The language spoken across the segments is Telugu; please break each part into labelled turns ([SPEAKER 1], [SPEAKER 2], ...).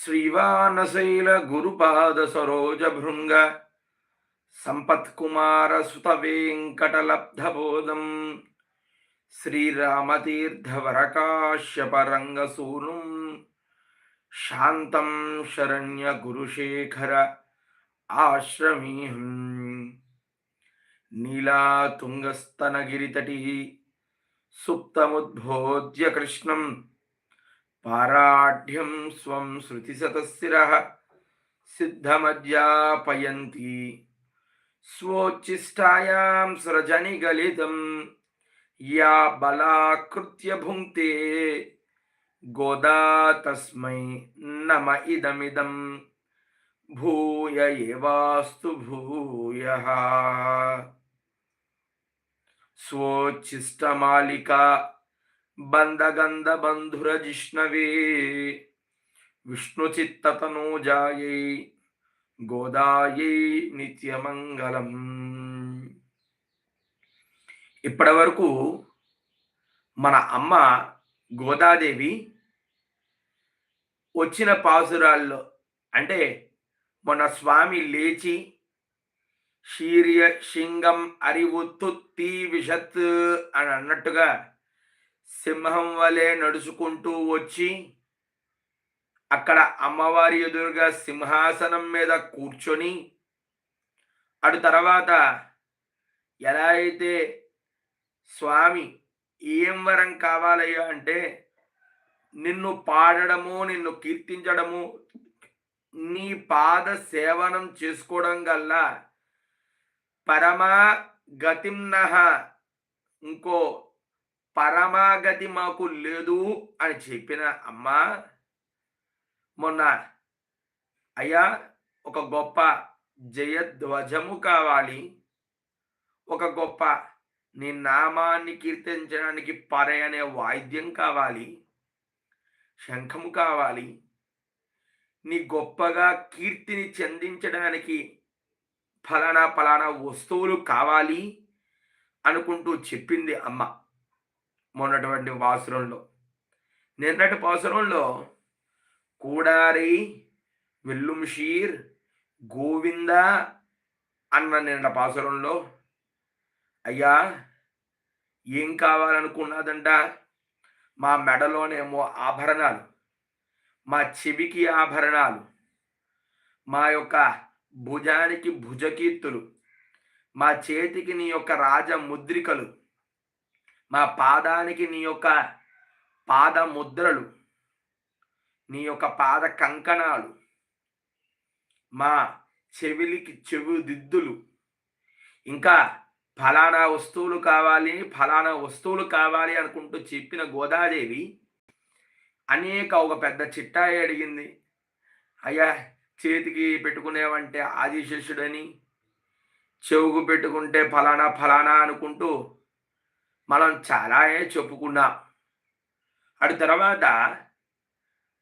[SPEAKER 1] శ్రీవానశైల గురుపాద సరోజ భృంగ సంపత్కుమార సుత వెంకటలబ్ధబోధం శ్రీరామతీర్థవరకాశ్యపరంగసూనుం శాంతం శరణ్య గురుశేఖర ఆశ్రమీహం నీలాతుంగస్తనగిరితటి సుప్తముద్భోజ్య కృష్ణం पाराढ़्यं स्वं श्रुतिसतस्थिरः सिद्धमध्यापयन्ती। स्वोच्छिष्टायां स्रजनिगलितं, या बलाकृत्य भुङ्क्ते गोदा तस्मै नम इदमिदं। भूय एवास्तु भूयः। स्वोच्छिष्टमालिका బంధగంధ బంధుర జిష్ణవే విష్ణుచిత్తతనూజాయై గోదాయై నిత్యమంగళం ఇప్పటి వరకు మన అమ్మ గోదాదేవి వచ్చిన పాసురాల్లో అంటే మన స్వామి లేచి శీర్య శింగం అరివుత్తు తీ విషత్ అని అన్నట్టుగా సింహం వలె నడుచుకుంటూ వచ్చి అక్కడ అమ్మవారి ఎదురుగా సింహాసనం మీద కూర్చొని అటు తర్వాత ఎలా అయితే స్వామి ఏం వరం కావాలయ్యా అంటే నిన్ను పాడడము నిన్ను కీర్తించడము నీ పాద సేవనం చేసుకోవడం గల్లా పరమా గతిమ్నహ ఇంకో పరమాగతి మాకు లేదు అని చెప్పిన అమ్మ మొన్న అయ్యా ఒక గొప్ప జయధ్వజము కావాలి. ఒక గొప్ప నీ నామాన్ని కీర్తించడానికి పరే అనే వాయిద్యం కావాలి. శంఖము కావాలి. నీ గొప్పగా కీర్తిని చెందించడానికి ఫలానా ఫలానా వస్తువులు కావాలి అనుకుంటూ చెప్పింది అమ్మ. మొన్నటువంటి వాసురంలో. నిన్నటి పాసురంలో కూడారి వెల్లుంషీర్ గోవింద అన్న నిన్న పాసురంలో అయ్యా ఏం కావాలనుకున్నదంట? మా మెడలోనేమో ఆభరణాలు మా చెవికి ఆభరణాలు మా యొక్క భుజానికి భుజకీర్తులు మా చేతికి నీ యొక్క రాజ ముద్రికలు మా పాదానికి నీ యొక్క పాద ముద్రలు నీ యొక్క పాద కంకణాలు మా చెవిలికి చెవి దిద్దులు. ఇంకా ఫలానా వస్తువులు కావాలి ఫలానా వస్తువులు కావాలి అనుకుంటూ చెప్పిన గోదాదేవి అనేక ఒక పెద్ద చిట్టాయి అడిగింది. అయ్యా చేతికి పెట్టుకునేవంటే ఆదిశేషుడని చెవుకు పెట్టుకుంటే ఫలానా ఫలానా అనుకుంటూ మనం చాలా చెప్పుకున్నాం. అటు తర్వాత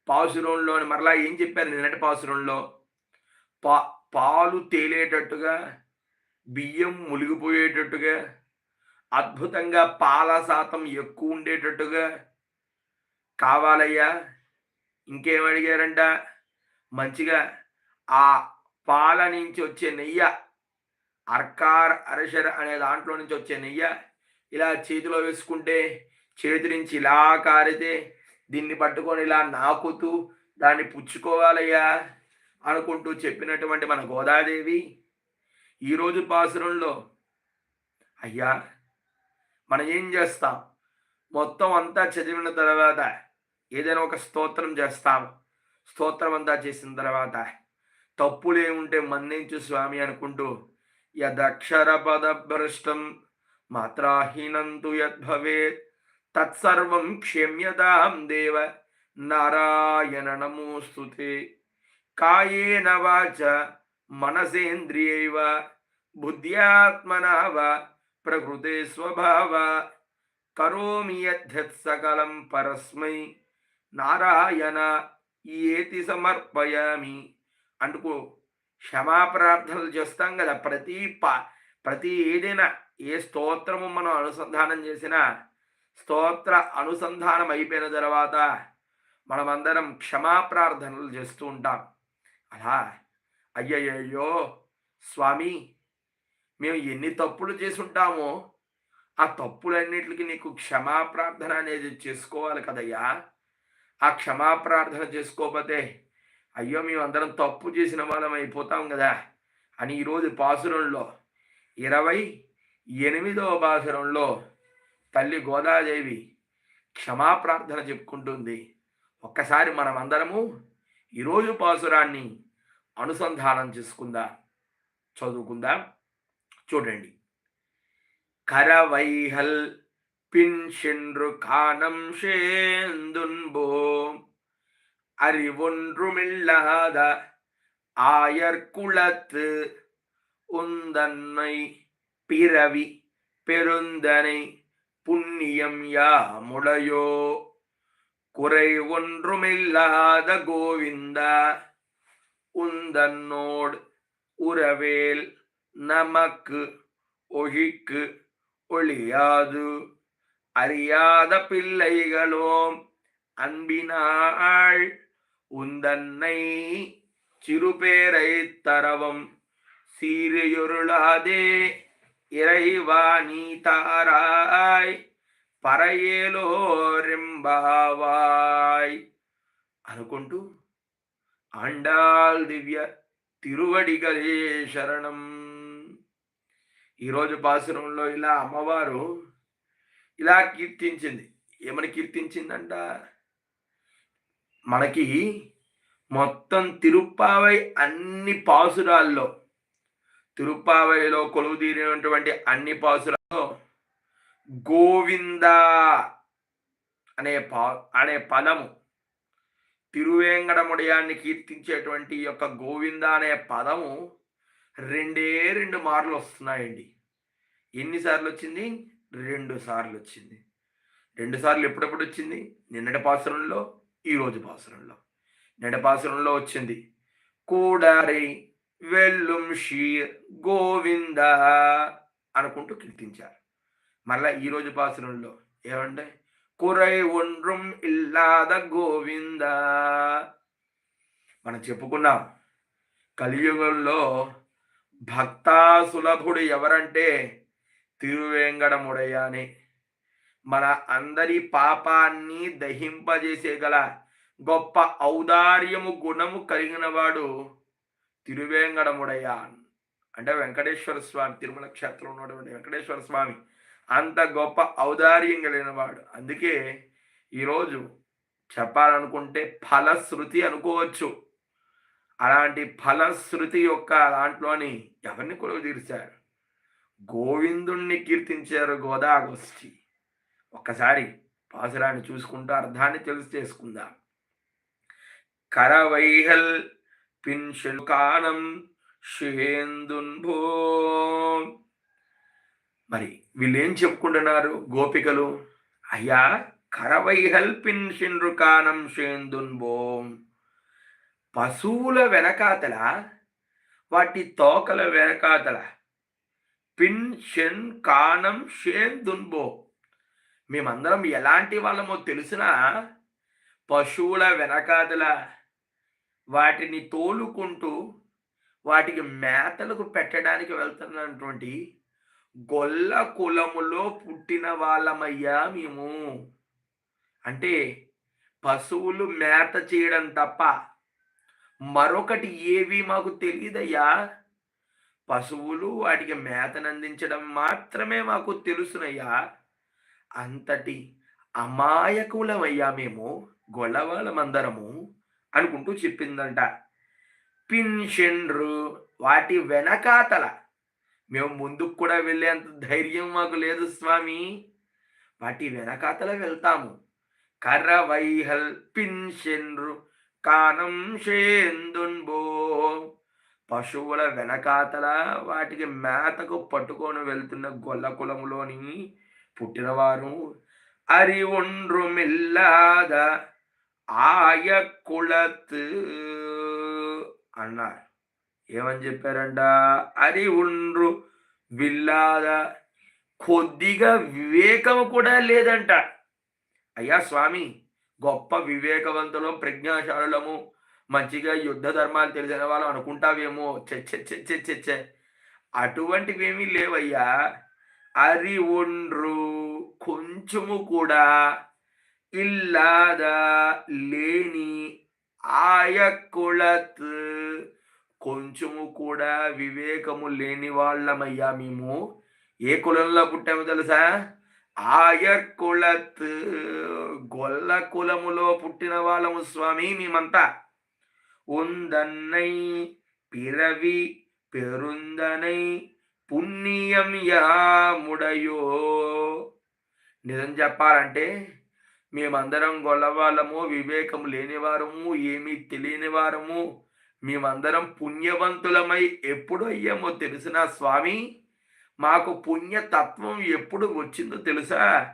[SPEAKER 1] పాసురంలో మరలా ఏం చెప్పారు నిన్నటి పాసురంలో పా పాలు తేలేటట్టుగా బియ్యం మునిగిపోయేటట్టుగా అద్భుతంగా పాల శాతం ఎక్కువ ఉండేటట్టుగా. కావాలయ్యా ఇంకేం అడిగారంట? మంచిగా ఆ పాల నుంచి వచ్చే నెయ్య అర్కార్ అరషర అనే దాంట్లో నుంచి వచ్చే నెయ్య ఇలా చేతిలో వేసుకుంటే చేతి నుంచి ఇలా కారితే దీన్ని పట్టుకొని ఇలా నాకుతూ దాన్ని పుచ్చుకోవాలయ్యా అనుకుంటూ చెప్పినటువంటి మన గోదాదేవి ఈరోజు పాసురంలో అయ్యా మనం ఏం చేస్తాం? మొత్తం అంతా చదివిన తర్వాత ఏదైనా ఒక స్తోత్రం చేస్తాం. స్తోత్రం అంతా చేసిన తర్వాత తప్పులు ఏముంటే మన్నించు స్వామి అనుకుంటూ యదక్షర పద భ్రష్టం మాత్రాహీనంతు యద్భవేత్. తత్సర్వం క్షమ్యతాం దేవ నారాయణ నమోస్తుతే కాయేన వాచ మనసేంద్రియైవ బుద్ధ్యాత్మనా వా ప్రకృతే స్వభావ. కరోమి యద్యత్ సకలం పరస్మై. నారాయణ ఏతి సమర్పయామి. అంటుకో క్షమాప్రార్థనలు చేస్తాం కదా ప్రతి ప ప్రతి ఏదైనా ఏ స్తోత్రము మనం అనుసంధానం చేసిన స్తోత్ర అనుసంధానం అయిపోయిన తర్వాత మనమందరం క్షమాప్రార్థనలు చేస్తూ ఉంటాం. అలా అయ్యయ్యో స్వామి మేము ఎన్ని తప్పులు చేసుంటామో ఆ తప్పులన్నిటికి నీకు క్షమాప్రార్థన అనేది చేసుకోవాలి కదయ్యా. ఆ క్షమాప్రార్థన చేసుకోకపోతే అయ్యో మేము అందరం తప్పు చేసిన వాళ్ళం అయిపోతాం కదా. అని ఈరోజు పాసురంలో ఇరవై ఎనిమిదవ పాసురంలో తల్లి గోదాదేవి క్షమాప్రార్థన చెప్పుకుంటుంది ఒక్కసారి మనం అందరము ఈరోజు పాసురాన్ని అనుసంధానం చేసుకుందాం చదువుకుందాం చూడండి கரவைகள் பின் சென்று காணம் சேந்துன்போ அறிவொன்றுமில்லாத ஆயர்குலத்து உந்தன்னை பிறவி பெருந்தனை புண்ணியம் யாமுடையோ? குறை ஒன்றுமில்லாத கோவிந்தா உந்தன்னோடு உறவேல் நமக்கு ஒழிக்கு ஒழியாது. அறியாத பிள்ளைகளோம் அன்பினாள் உந்தன்னை சிறுபேரை தரவும் சீரியொருளாதே. இறைவா நீ தாராய் పరయేలోరింబావాయ్ అనుకుంటూ ఆండాల్ దివ్య తిరువడిగలే శరణం ఈరోజు పాసురంలో ఇలా అమ్మవారు ఇలా కీర్తించింది ఏమని కీర్తించిందంట మనకి మొత్తం తిరుప్పావై అన్ని పాసురాల్లో తిరుప్పావైలో కొలువు తీరినటువంటి అన్ని పాసులలో గోవింద అనే పా అనే పదము తిరువేంగడముడియాన్ని కీర్తించేటువంటి యొక్క గోవింద అనే పదము రెండే రెండు మార్లు వస్తున్నాయండి. ఎన్నిసార్లు వచ్చింది రెండు సార్లు వచ్చింది రెండు సార్లు ఎప్పుడెప్పుడు వచ్చింది? నిన్నటి పాసురంలో ఈరోజు పాసురంలో. నిన్నటి పాసురంలో వచ్చింది. కూడారి వెల్లుం షీర్ గోవింద అనుకుంటూ కీర్తించారు. మళ్ళా ఈరోజు పాసురంలో ఏమంటే కురై ఒండ్రుం ఇల్లాద గోవింద. మనం చెప్పుకున్నాం కలియుగంలో భక్తాసులభుడు ఎవరంటే తిరువేంగడముడయ్య మన అందరి పాపాన్ని దహింపజేసే గల గొప్ప ఔదార్యము గుణము కలిగిన వాడు తిరువేంగడముడయ్య అంటే వెంకటేశ్వర స్వామి తిరుమల క్షేత్రంలో ఉన్నటువంటి వెంకటేశ్వర స్వామి అంత గొప్ప ఔదార్యం కలిగినవాడు అందుకే ఈరోజు చెప్పాలనుకుంటే ఫలశ్రుతి అనుకోవచ్చు. అలాంటి ఫలశ్రుతి యొక్క దాంట్లోని ఎవరిని కొలువు తీర్చారు గోవిందుణ్ణి కీర్తించారు గోదాగోష్ఠి. ఒక్కసారి పాసురాన్ని చూసుకుంటూ అర్థాన్ని తెలుసు చేసుకుందాం కరవైహల్ పిన్షుకానం షేందున్భో మరి వీళ్ళేం చెప్పుకుంటున్నారు గోపికలు? అయ్యా కరవైహల్ పిన్షిన్రుకానం షేందున్భోం పశువుల వెనకాతల వాటి తోకల వెనకాతల పిన్ షెన్ కానం షేన్ దున్బో మేమందరం ఎలాంటి వాళ్ళమో తెలిసినా పశువుల వెనకాతల వాటిని తోలుకుంటూ వాటికి మేతలకు పెట్టడానికి వెళ్తున్నటువంటి గొల్ల కులములో పుట్టిన వాళ్ళమయ్యా మేము. అంటే పశువులు మేత చేయడం తప్ప మరొకటి ఏవి మాకు తెలియదయ్యా. పశువులు వాటికి మేతనందించడం మాత్రమే మాకు తెలుసునయ్యా. అంతటి అమాయకులమయ్యా మేము గొల్లవాళ్ళమందరము. అనుకుంటూ చెప్పిందంట. పిన్షెండ్రు వాటి వెనకాతల. మేము ముందుకు కూడా వెళ్ళేంత ధైర్యం మాకు లేదు స్వామి. వాటి వెనకాతల వెళ్తాము. కర్ర వైహల్ పిన్షెండ్రు కానం షేందున్బో. పశువుల వెనకాతల వాటికి మేతకు పట్టుకొని వెళ్తున్న గొల్ల కులములోని పుట్టినవారు అరి ఒండ్రు మిల్లాద. ఆయ కులత్ అన్నారు ఏమని చెప్పారంట అది ఉండ్రు విల్లాద కొద్దిగా వివేకం కూడా లేదంట అయ్యా స్వామి గొప్ప వివేకవంతులం ప్రజ్ఞాశాలులము మంచిగా యుద్ధ ధర్మాలు తెలిసిన వాళ్ళం అనుకుంటావేమో చెచ్చే అటువంటివి అటువంటివేమీ లేవయ్యా అరి ఒండ్రు కొంచెము కూడా ఇల్లాద లేని ఆయకుళత్ కొంచెము కూడా వివేకము లేని వాళ్ళమయ్యా మేము ఏ కులంలో పుట్టామో తెలుసా ఆయకుళత్ గొల్ల కులములో పుట్టిన వాళ్ళము స్వామి మేమంతా ఉందన్నై పిరవి పెరుందనై పుణ్యం యాముడయో నిజం చెప్పాలంటే మేమందరం గొల్లవాళ్ళము వివేకము లేనివారము ఏమీ తెలియని వారము. మేమందరం పుణ్యవంతులమై ఎప్పుడు అయ్యామో తెలిసిన స్వామి మాకు పుణ్యతత్వం ఎప్పుడు వచ్చిందో తెలుసా?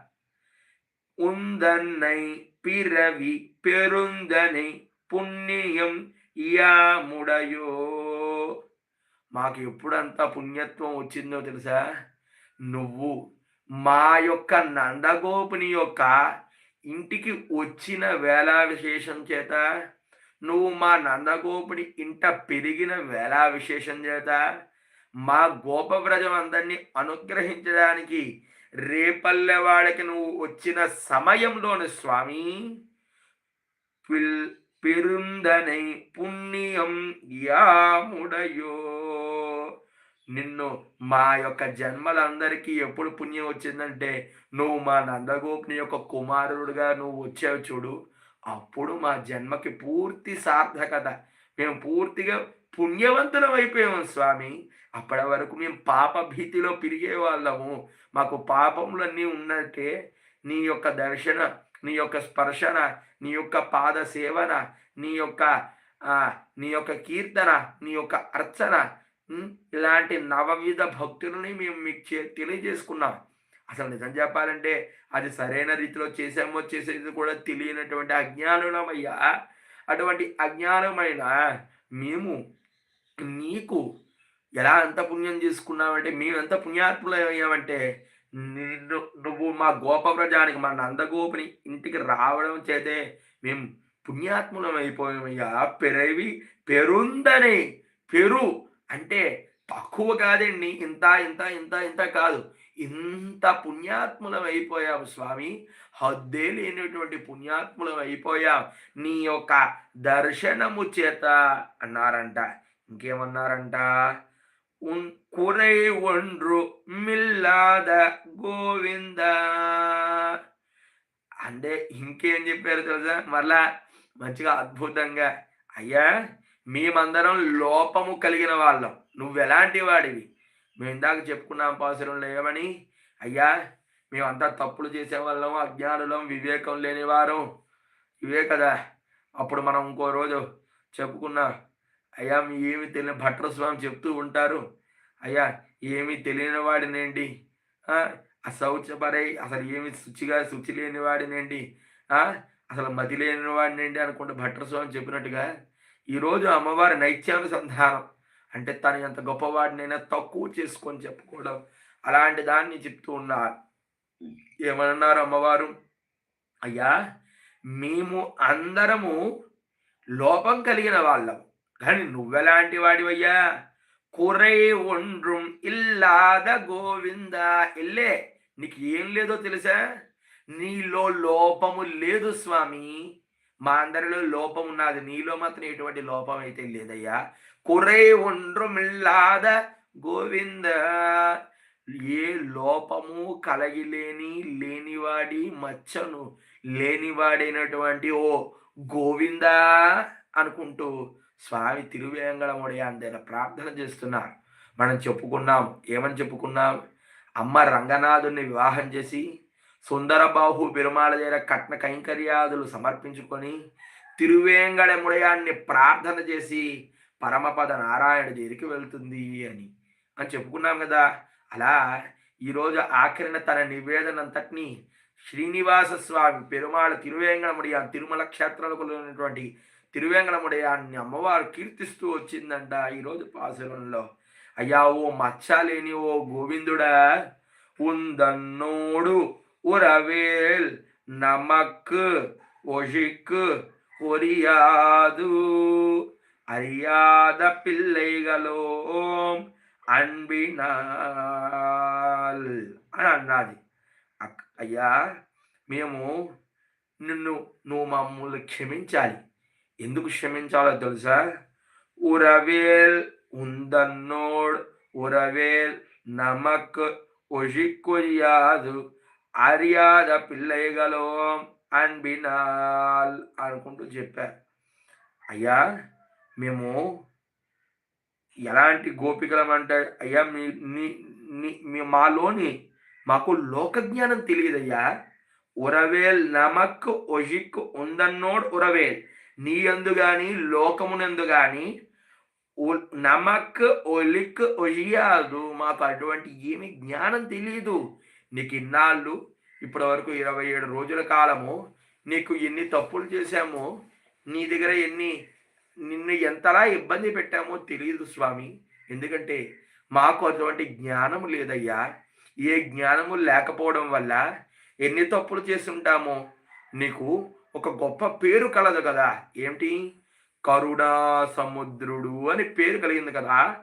[SPEAKER 1] ఉందన్నై పిరవి పెరుందని పుణ్యం యాముడయో. మాకు ఎప్పుడంతా పుణ్యత్వం వచ్చిందో తెలుసా? నువ్వు మా యొక్క నందగోపుని యొక్క ఇంటికి వచ్చిన వేళా విశేషం చేత నువ్వు మా నందగోపుని ఇంట పెరిగిన వేళా విశేషం చేత మా గోపవ్రజం అందరినీ అనుగ్రహించడానికి రేపల్లెవాడికి నువ్వు వచ్చిన సమయంలోని స్వామి పిల్ పెరుందనై పుణ్యం యాముడయో. నిన్ను మా యొక్క జన్మలందరికీ ఎప్పుడు పుణ్యం వచ్చిందంటే నువ్వు మా నందగోపిని యొక్క కుమారుడుగా నువ్వు వచ్చావు చూడు. అప్పుడు మా జన్మకి పూర్తి సార్థకత. మేము పూర్తిగా పుణ్యవంతులం అయిపోయాము స్వామి. అప్పటి వరకు మేము పాప భీతిలో పెరిగే వాళ్ళము. మాకు పాపములన్నీ ఉన్నట్టే నీ యొక్క దర్శన నీ యొక్క స్పర్శన నీ యొక్క పాద సేవన నీ యొక్క నీ యొక్క కీర్తన నీ యొక్క అర్చన ఇలాంటి నవవిధ భక్తులని మేము మీకు తెలియజేసుకున్నాం. అసలు నిజం చెప్పాలంటే అది సరైన రీతిలో చేసామో చేసేది కూడా తెలియనటువంటి అజ్ఞానులమయ్యా. అటువంటి అజ్ఞానమైన మేము నీకు ఎలా అంత పుణ్యం చేసుకున్నామంటే మేము ఎంత పుణ్యాత్ములయ్యామంటే నిన్ను నువ్వు మా గోప ప్రజానికి మా నందగోపుని ఇంటికి రావడం చేతే మేము పుణ్యాత్ములం అయిపోయామయ్యా పెరవి పెరుందని పెరు అంటే తక్కువ కాదండి. ఇంత ఇంత ఇంత ఇంత కాదు. ఇంత పుణ్యాత్ములం అయిపోయాం స్వామి. హద్దే లేనటువంటి పుణ్యాత్ములం అయిపోయాం నీ యొక్క దర్శనము చేత అన్నారంట. ఇంకేమన్నారంట? కురై ఒండ్రు మిల్లాద గోవింద. అంటే ఇంకేం చెప్పారు తెలుసా? మరలా మంచిగా అద్భుతంగా. అయ్యా మేమందరం లోపము కలిగిన వాళ్ళం. నువ్వు ఎలాంటి వాడివి? మేము ఇందాక చెప్పుకున్నాం అవసరం లేవని. అయ్యా మేమంతా తప్పులు చేసేవాళ్ళం అజ్ఞానులం వివేకం లేనివారం. ఇవే కదా. అప్పుడు మనం ఇంకో రోజు చెప్పుకున్నా అయ్యా మీ ఏమి తెలియని భట్ర స్వామి చెప్తూ ఉంటారు. అయ్యా ఏమి తెలియని వాడినేంటి? అశౌచపరై అసలు ఏమి శుచిగా శుచి లేని వాడినేంటి? అసలు మతి లేని వాడినేంటి అనుకుంటే భట్టస్వామి చెప్పినట్టుగా ఈరోజు అమ్మవారి నైత్యానుసంధానం. అంటే తను ఎంత గొప్పవాడినైనా తక్కువ చేసుకొని చెప్పుకోవడం అలాంటి దాన్ని చెప్తూ ఉన్నారు ఏమన్నారు అమ్మవారు? అయ్యా మేము అందరము లోపం కలిగిన వాళ్ళం. కానీ నువ్వెలాంటి వాడివయ్యా? కురై ఒండ్రుం ఇల్లాద గోవింద ఇల్లే నీకు ఏం లేదో తెలుసా? నీలో లోపము లేదు స్వామి. మా అందరిలో లోపం ఉన్నది. నీలో మాత్రం ఎటువంటి లోపం అయితే లేదయ్యా. కురే ఒండ్రుమిల్లాద గోవింద ఏ లోపము కలగిలేని లేనివాడి మచ్చను లేనివాడైనటువంటి ఓ గోవింద అనుకుంటూ స్వామి తిరువేంగళముడి అందైన ప్రార్థన చేస్తున్నారు. మనం చెప్పుకున్నాం ఏమని చెప్పుకున్నాం? అమ్మ రంగనాథుని వివాహం చేసి సుందరబాహు పెరుమాళ దగ్గర కట్న కైంకర్యాదులు సమర్పించుకొని తిరువేంగళముడయాన్ని ప్రార్థన చేసి పరమపద నారాయణ దగ్గరికి వెళ్తుంది అని అని చెప్పుకున్నాం కదా అలా ఈరోజు ఆఖరిన తన నివేదన అంతటినీ శ్రీనివాస స్వామి పెరుమాళ తిరువేంగళముడియా తిరుమల క్షేత్రాలకు ఉన్నటువంటి తిరువేంగళముడియాన్ని అమ్మవారు కీర్తిస్తూ వచ్చిందంట ఈరోజు పాసురంలో అయ్యా ఓ మచ్చలేని ఓ గోవిందుడా ఉందన్నోడు ఉరవేల్ నమక్ ஒழிக்கு ஒரியாது அறியாத పిల్లైగలోం అన్బినాల్ అని అన్నది అక్- అయ్యా మేము నిన్ను నువ్వు మమ్మల్ని క్షమించాలి ఎందుకు క్షమించాలో తెలుసా ఉరవేల్ ఉందన్నోడ్ ఉరవేల్ నమక్ ఒజిక్కొరియాదు అరియాద పిల్లైగలోం అన్బినాల్ అనుకుంటూ చెప్పారు అయ్యా మేము ఎలాంటి గోపికలం అంటే అయ్యా మీ నీ నీ మీ మాలోని మాకు లోక జ్ఞానం తెలియదయ్యా. ఉరవేల్ నమక్ ఒజిక్ ఉందన్నోడ్ ఉరవేల్ నీ అందు గాని లోకమునందు గాని నమక్ ఒలిక్ ఒజియాదు. మాకు అటువంటి ఏమి జ్ఞానం తెలియదు నీకు ఇన్నాళ్ళు ఇప్పటి వరకు ఇరవై ఏడు రోజుల కాలము నీకు ఎన్ని తప్పులు చేశాము నీ దగ్గర ఎన్ని నిన్ను ఎంతలా ఇబ్బంది పెట్టామో తెలియదు స్వామి. ఎందుకంటే మాకు అటువంటి జ్ఞానము లేదయ్యా. ఏ జ్ఞానము లేకపోవడం వల్ల ఎన్ని తప్పులు చేస్తుంటామో నీకు ఒక గొప్ప పేరు కలదు కదా. ఏమిటి? కరుణా సముద్రుడు అని పేరు కలిగింది కదా.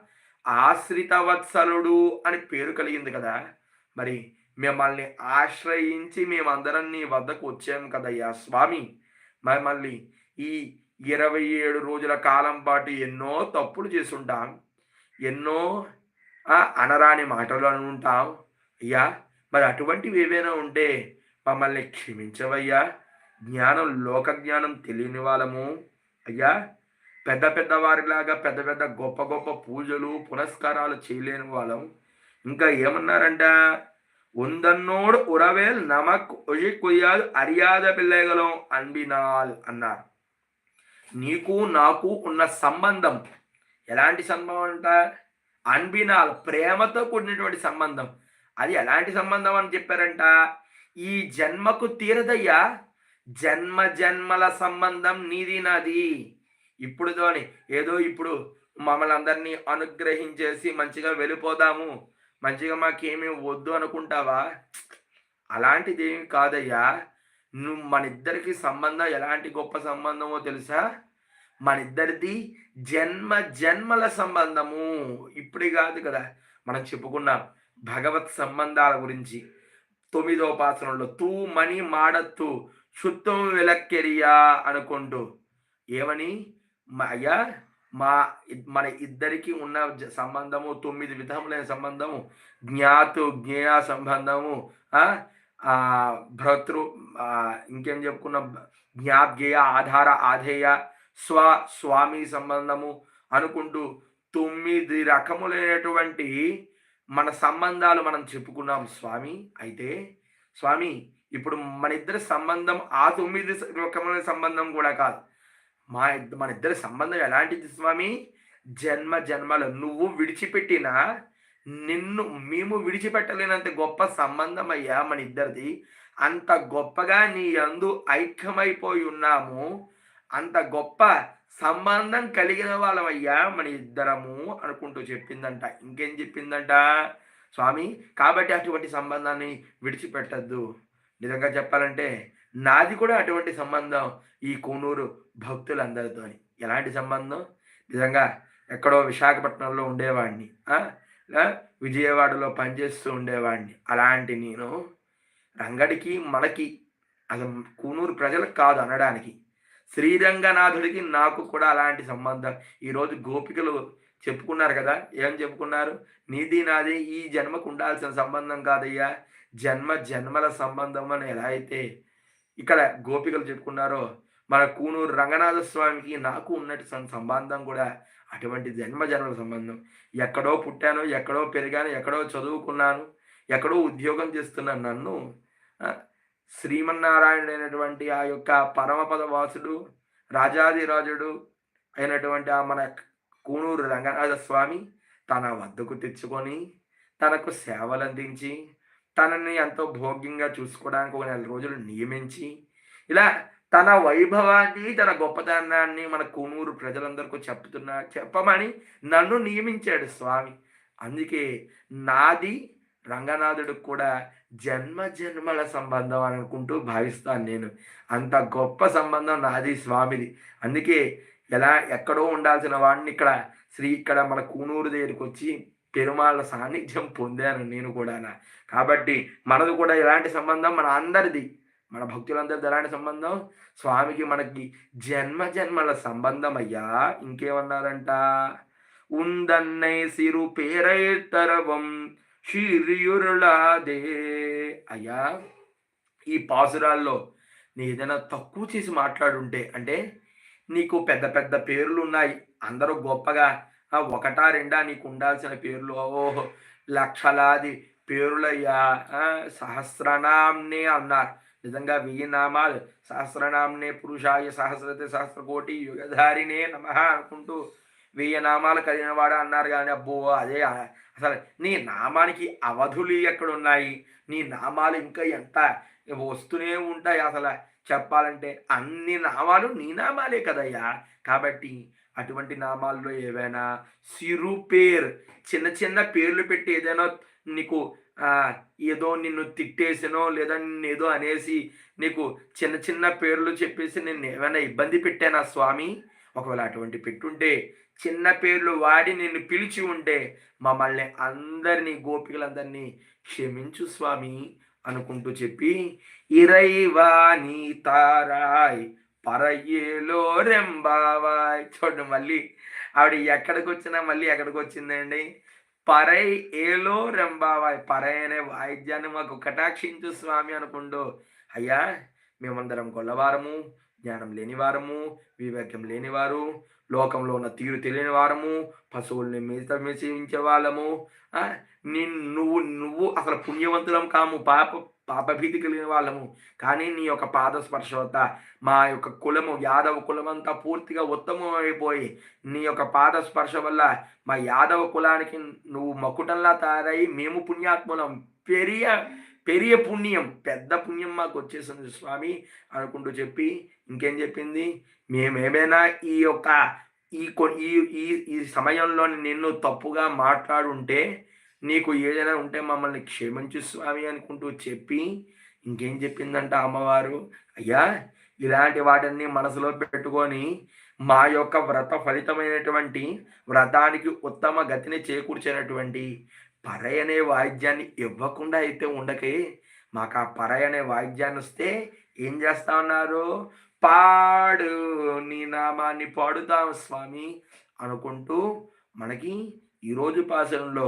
[SPEAKER 1] ఆశ్రిత వత్సలుడు అని పేరు కలిగింది కదా. మరి మిమ్మల్ని ఆశ్రయించి మేమందరం నీ వద్దకు వచ్చాము కదయ్యా స్వామి. మరి మళ్ళీ ఈ ఇరవై ఏడు రోజుల కాలం పాటు ఎన్నో తప్పులు చేస్తుంటాం. ఎన్నో అనరాని మాటలు అనుకుంటాం ఉంటాం అయ్యా మరి అటువంటివి ఏవైనా ఉంటే మమ్మల్ని క్షమించవయ్యా. జ్ఞానం లోక జ్ఞానం తెలియని వాళ్ళము. అయ్యా పెద్ద పెద్ద వారిలాగా పెద్ద పెద్ద గొప్ప గొప్ప పూజలు పునస్కారాలు చేయలేని వాళ్ళం. ఇంకా ఏమన్నారంట? ఉందన్నోడు ఉరవేల్ నమక్ ఒజి కొయ్యాలు అరియాద పిల్లగలం అన్బినాల్ అన్నారు. నీకు నాకు ఉన్న సంబంధం. ఎలాంటి సంబంధం అంట? అన్బినాల్ ప్రేమతో కూడినటువంటి సంబంధం. అది ఎలాంటి సంబంధం అని చెప్పారంట? ఈ జన్మకు తీరదయ్యా. జన్మ జన్మల సంబంధం నీది నాది. ఇప్పుడుతోని ఏదో ఇప్పుడు మమ్మల్ని అందరినీ అనుగ్రహించేసి మంచిగా వెళ్ళిపోదాము. మంచిగా మాకేమీ వద్దు అనుకుంటావా? అలాంటిది ఏమి కాదయ్యా. నువ్వు మన ఇద్దరికి సంబంధం ఎలాంటి గొప్ప సంబంధమో తెలుసా? మన ఇద్దరిది జన్మ జన్మల సంబంధము. ఇప్పుడు కాదు కదా మనం చెప్పుకున్నాం భగవత్ సంబంధాల గురించి. తొమ్మిదో పాసనంలో తూ మణి మాడత్తు శుద్ధం విలక్కెరియా అనుకుంటూ. ఏమని? మా అయ్యా మా మన ఇద్దరికి ఉన్న జ- సంబంధము తొమ్మిది విధములైన సంబంధము. జ్ఞాతు జ్ఞేయ సంబంధము భ్రతృ ఇంకేం చెప్పుకున్నాం జ్ఞాప్గేయ ఆధార ఆధేయ స్వ స్వామి సంబంధము అనుకుంటూ తొమ్మిది రకములైనటువంటి మన సంబంధాలు మనం చెప్పుకున్నాం స్వామి. అయితే స్వామి ఇప్పుడు మన ఇద్దరి సంబంధం ఆ తొమ్మిది రకముల సంబంధం కూడా కాదు. మా మన ఇద్దరి సంబంధం ఎలాంటిది స్వామి? జన్మ జన్మలు నువ్వు విడిచిపెట్టిన నిన్ను మేము విడిచిపెట్టలేనంత గొప్ప సంబంధం అయ్యా మన ఇద్దరిది. అంత గొప్పగా నీ అందు ఐక్యమైపోయి ఉన్నాము. అంత గొప్ప సంబంధం కలిగిన వాళ్ళమయ్యా మన ఇద్దరము అనుకుంటూ చెప్పిందంట. ఇంకేం చెప్పిందంట? స్వామి కాబట్టి అటువంటి సంబంధాన్ని విడిచిపెట్టద్దు. నిజంగా చెప్పాలంటే నాది కూడా అటువంటి సంబంధం ఈ కూనూరు భక్తులందరితోని. ఎలాంటి సంబంధం? నిజంగా ఎక్కడో విశాఖపట్నంలో ఉండేవాడిని విజయవాడలో పనిచేస్తూ ఉండేవాడిని. అలాంటి నేను రంగడికి మనకి అసలు కూనూరు ప్రజలకు కాదు అనడానికి. శ్రీరంగనాథుడికి నాకు కూడా అలాంటి సంబంధం. ఈరోజు గోపికలు చెప్పుకున్నారు కదా? ఏం చెప్పుకున్నారు? నీది నాది ఈ జన్మకు ఉండాల్సిన సంబంధం కాదయ్యా. జన్మ జన్మల సంబంధం అని ఎలా అయితే ఇక్కడ గోపికలు చెప్పుకున్నారో మన కూనూరు రంగనాథ స్వామికి నాకు ఉన్నట్టు సంబంధం కూడా అటువంటి జన్మ జన్మల సంబంధం. ఎక్కడో పుట్టాను ఎక్కడో పెరిగాను ఎక్కడో చదువుకున్నాను ఎక్కడో ఉద్యోగం చేస్తున్నాను. నన్ను ఆ, శ్రీమన్నారాయణుడైనటువంటి ఆ యొక్క పరమపద వాసుడు రాజాదిరాజుడు అయినటువంటి ఆ మన కూనూరు రంగనాథ స్వామి తన వద్దకు తెచ్చుకొని తనకు సేవలు అందించి తనని ఎంతో భోగ్యంగా చూసుకోవడానికి ఒక నెల రోజులు నియమించి ఇలా తన వైభవాన్ని తన గొప్పతనాన్ని మన కూనూరు ప్రజలందరికీ చెప్తున్నా చెప్పమని నన్ను నియమించాడు స్వామి. అందుకే నాది రంగనాథుడికి కూడా జన్మ జన్మల సంబంధం అని అనుకుంటూ భావిస్తాను నేను. అంత గొప్ప సంబంధం నాది స్వామిది. అందుకే ఎలా ఎక్కడో ఉండాల్సిన వాడిని ఇక్కడ శ్రీ ఇక్కడ మన కూనూరు దగ్గరికి వచ్చి పెరుమాళ్ళ సాన్నిధ్యం పొందాను నేను కూడా కాబట్టి మనది కూడా ఎలాంటి సంబంధం మన అందరిది. మన భక్తులందరి ఎలాంటి సంబంధం? స్వామికి మనకి జన్మ జన్మల సంబంధం అయ్యా ఇంకేమన్నారంట? ఉందన్నై సిరు పేరైతరవం షిరియురులాదే అయ్యా ఈ పాసురాల్లో నీ ఏదైనా తక్కువ చేసి మాట్లాడుంటే అంటే నీకు పెద్ద పెద్ద పేర్లు ఉన్నాయి అందరూ గొప్పగా ఒకటా రెండా నీకు ఉండాల్సిన పేర్లు? ఓహో లక్షలాది పేరులయ్యా సహస్రనామ్నే అన్నారు. నిజంగా వెయ్యి నామాలు సహస్రనామ్నే పురుషాయ సహస్రతే సహస్రకోటి యుగధారినే నమ అనుకుంటూ వెయ్యి నామాలు కలిగిన వాడు అన్నారు కానీ అబ్బో అదే అసలు నీ నామానికి అవధులు ఎక్కడున్నాయి? నీ నామాలు ఇంకా ఎంత వస్తూనే ఉంటాయి అసలు. చెప్పాలంటే అన్ని నామాలు నీ నామాలే కదయ్యా. కాబట్టి అటువంటి నామాల్లో ఏవైనా సిరు పేరు చిన్న చిన్న పేర్లు పెట్టి ఏదైనా నీకు ఏదో నిన్ను తిట్టేసినో లేదా నిన్ను ఏదో అనేసి నీకు చిన్న చిన్న పేర్లు చెప్పేసి నేను ఏమైనా ఇబ్బంది పెట్టానా స్వామి? ఒకవేళ అటువంటి పెట్టుంటే చిన్న పేర్లు వాడి నిన్ను పిలిచి ఉంటే మమ్మల్ని అందరినీ గోపికలందరినీ క్షమించు స్వామి అనుకుంటూ చెప్పి ఇరైవాణి తారాయ్ పరయ్యేలో రెంబావాయ్ చూడండి మళ్ళీ. ఆవిడ ఎక్కడికి వచ్చినా మళ్ళీ ఎక్కడికి వచ్చిందండి పరై ఏలో రెంబావాయ్ పరై అనే వాయిద్యాన్ని మాకు కటాక్షించు స్వామి అనుకుండు. అయ్యా మేమందరం గొల్లవారము జ్ఞానం లేనివారము వివేకం లేనివారు లోకంలో ఉన్న తీరు తెలియని వారము పశువుల్ని మేత సేవించే వాళ్ళము నువ్వు నువ్వు అసలు పుణ్యవంతులం కాము పాప. పాపభీతి కలిగిన వాళ్ళము. కానీ నీ యొక్క పాద స్పర్శ వద్ద మా యొక్క కులము యాదవ కులమంతా పూర్తిగా ఉత్తమం అయిపోయి నీ యొక్క పాద స్పర్శ వల్ల మా యాదవ కులానికి నువ్వు మకుటంలా తయారై మేము పుణ్యాత్ములం. పెరియ పెరియ పుణ్యం పెద్ద పుణ్యం మాకు వచ్చేసింది స్వామి అనుకుంటూ చెప్పి ఇంకేం చెప్పింది? మేమేమైనా ఈ యొక్క ఈ ఈ ఈ సమయంలో నిన్ను తప్పుగా మాట్లాడుంటే నీకు ఏదైనా ఉంటే మమ్మల్ని క్షమించు స్వామి అనుకుంటూ చెప్పి ఇంకేం చెప్పిందంట అమ్మవారు? అయ్యా ఇలాంటి వాటిని మనసులో పెట్టుకొని మా యొక్క వ్రత ఫలితమైనటువంటి వ్రతానికి ఉత్తమ గతిని చేకూర్చినటువంటి పరై అనే వాయిద్యాన్ని ఇవ్వకుండా అయితే ఉండకే మాకు ఆ పరై అనే వాయిద్యాన్ని వస్తే ఏం చేస్తా ఉన్నారు? పాడు నీ నామాన్ని పాడుతాం స్వామి అనుకుంటూ మనకి ఈరోజు పాసనంలో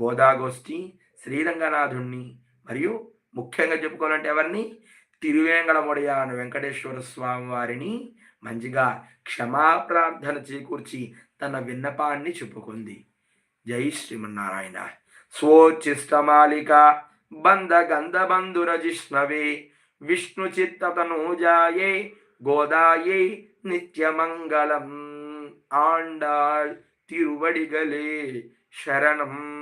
[SPEAKER 1] గోదాగోష్ఠి శ్రీరంగనాథుణ్ణి మరియు ముఖ్యంగా చెప్పుకోవాలంటే ఎవరిని? తిరువేంగళముడియాను వెంకటేశ్వర స్వామి వారిని మంచిగా క్షమాప్రార్థన చేకూర్చి తన విన్నపాన్ని చెప్పుకుంది. జై శ్రీమన్నారాయణ. స్వోచిష్టమాలిక బంధ గంధబంధురజిష్ణవే విష్ణు చిత్తతనూజాయే గోదాయే నిత్యమంగళం ఆండాళ్ తిరువడిగలే శరణం.